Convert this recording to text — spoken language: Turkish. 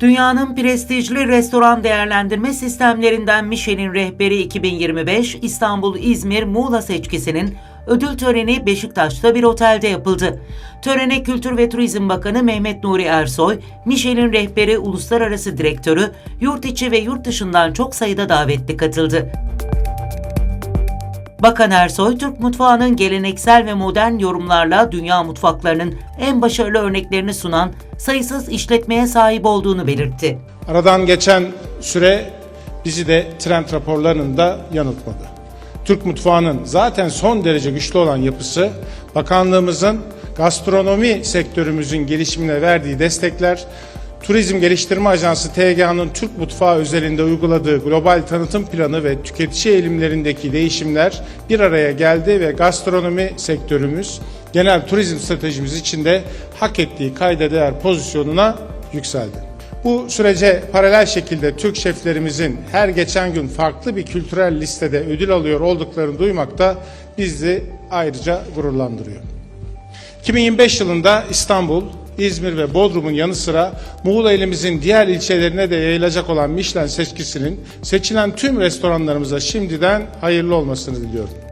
Dünyanın prestijli restoran değerlendirme sistemlerinden Michelin Rehberi 2025 İstanbul, İzmir, Muğla seçkisinin ödül töreni Beşiktaş'ta bir otelde yapıldı. Törene Kültür ve Turizm Bakanı Mehmet Nuri Ersoy, Michelin Rehberi Uluslararası Direktörü, yurt içi ve yurt dışından çok sayıda davetli katıldı. Bakan Ersoy, Türk mutfağının geleneksel ve modern yorumlarla dünya mutfaklarının en başarılı örneklerini sunan sayısız işletmeye sahip olduğunu belirtti. Aradan geçen süre bizi de trend raporlarında yanıltmadı. Türk mutfağının zaten son derece güçlü olan yapısı, bakanlığımızın gastronomi sektörümüzün gelişimine verdiği destekler, Turizm Geliştirme Ajansı TGA'nın Türk mutfağı özelinde uyguladığı global tanıtım planı ve tüketici eğilimlerindeki değişimler bir araya geldi ve gastronomi sektörümüz genel turizm stratejimiz içinde hak ettiği kayda değer pozisyonuna yükseldi. Bu sürece paralel şekilde Türk şeflerimizin her geçen gün farklı bir kültürel listede ödül alıyor olduklarını duymak da bizi ayrıca gururlandırıyor. 2025 yılında İstanbul, İzmir ve Bodrum'un yanı sıra Muğla ilimizin diğer ilçelerine de yayılacak olan Michelin seçkisinin seçilen tüm restoranlarımıza şimdiden hayırlı olmasını diliyorum.